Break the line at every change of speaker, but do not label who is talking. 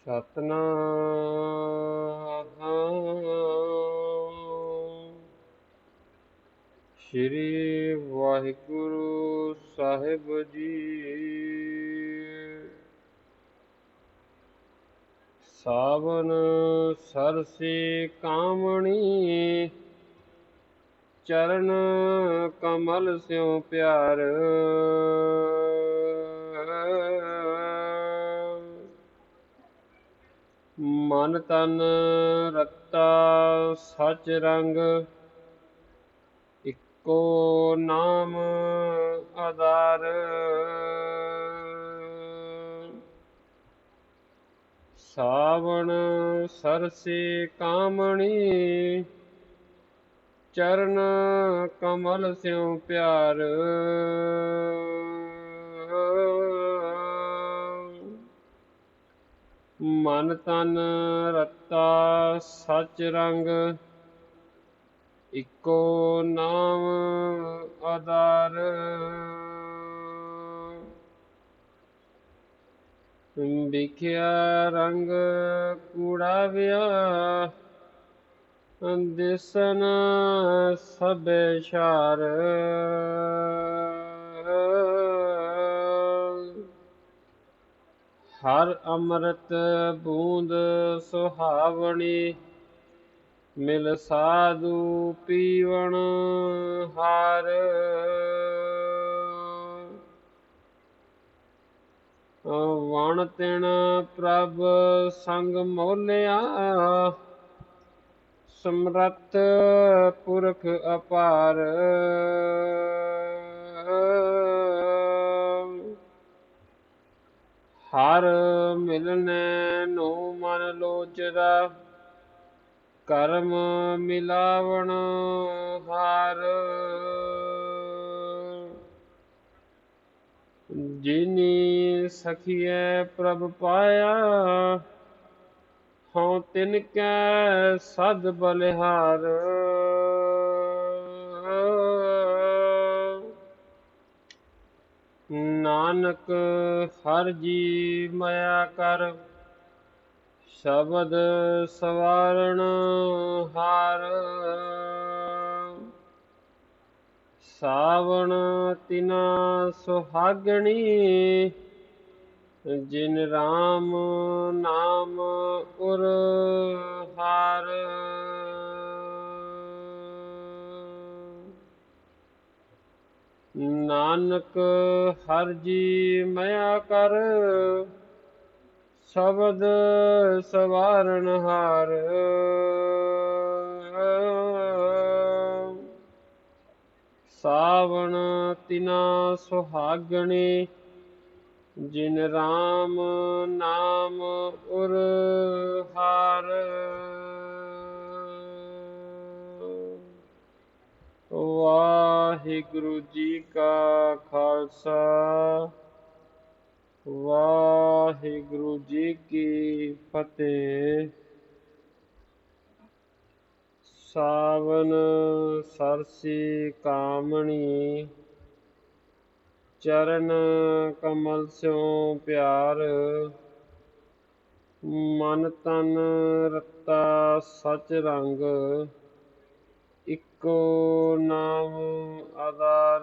ਸਤਨਾਮ। ਸ੍ਰੀ ਵਾਹਿਗੁਰੂ ਸਾਹਿਬ ਜੀ। ਸਾਵਨ ਸਰਸੀ ਕਾਮਣੀ ਚਰਨ ਕਮਲ ਸਿਉ ਪਿਆਰ। ਮਨ ਤਨ ਰਤਾ ਸਚ ਰੰਗ, ਇੱਕੋ ਨਾਮ ਆਧਾਰ। ਸਾਵਣ ਸਰਸੀ ਕਾਮਣੀ, ਚਰਨ ਕਮਲ ਸਿਉ ਪਿਆਰ। ਮਨ ਤਨ ਰਤਾ ਸਚ ਰੰਗ, ਇੱਕੋ ਨਾਮ ਆਧਾਰ। ਵਿਖਿਆ ਰੰਗ ਕੂੜਾ ਵਿਆ ਦਿਸਨ ਸਭੇ ਸ਼ਾਰ। ਹਰ ਅੰਮ੍ਰਿਤ ਬੂੰਦ ਸੁਹਾਵਣੀ, ਮਿਲ ਸਾਧੂ ਪੀਵਣ ਹਾਰ। ਵਣ ਤਿਣ ਪ੍ਰਭ ਸੰਗ ਮੋਲਿਆ, ਸਮਰੱਥ ਪੁਰਖ ਅਪਾਰ। ਹਰ ਮਿਲਨੇ ਨੂੰ ਮਨ ਲੋਚਦਾ, ਕਰਮ ਮਿਲਾਵਣ ਹਾਰ। ਜਿਨੀ ਸਖੀਏ ਪ੍ਰਭ ਪਾਇਆ, ਹਉ ਤਿਨ ਕੈ ਸਦ ਬਲਿਹਾਰ। ਨਾਨਕ ਹਰ ਜੀ ਮਾਇਆ ਕਰ, ਸ਼ਬਦ ਸਵਾਰਣ ਹਾਰ। ਸਾਵਣ ਤਿਨਾ ਸੁਹਾਗਣੀ, ਜਿਨ ਰਾਮ ਨਾਮ ਉਰ ਹਾਰ। ਨਾਨਕ ਹਰ ਜੀ ਮਇਆ ਕਰ, ਸ਼ਬਦ ਸਵਾਰਨ ਹਾਰ। ਸਾਵਣ ਤਿਨਾ ਸੁਹਾਗਣੇ, ਜਿਨ ਰਾਮ ਨਾਮ ਉਰ ਹਾਰ। ਵਾਹਿਗੁਰੂ ਜੀ ਕਾ ਖਾਲਸਾ। ਵਾਹਿਗੁਰੂ ਜੀ ਕੀ ਫਤਿਹ। ਸਾਵਨ ਸਰਸੀ ਕਾਮਣੀ, ਚਰਨ ਕਮਲ ਸਿਉ ਪਿਆਰ, ਮਨ ਤਨ ਰਤਾ ਸਚ ਰੰਗ ਇੱਕੋ ਨਾਮ ਆਧਾਰ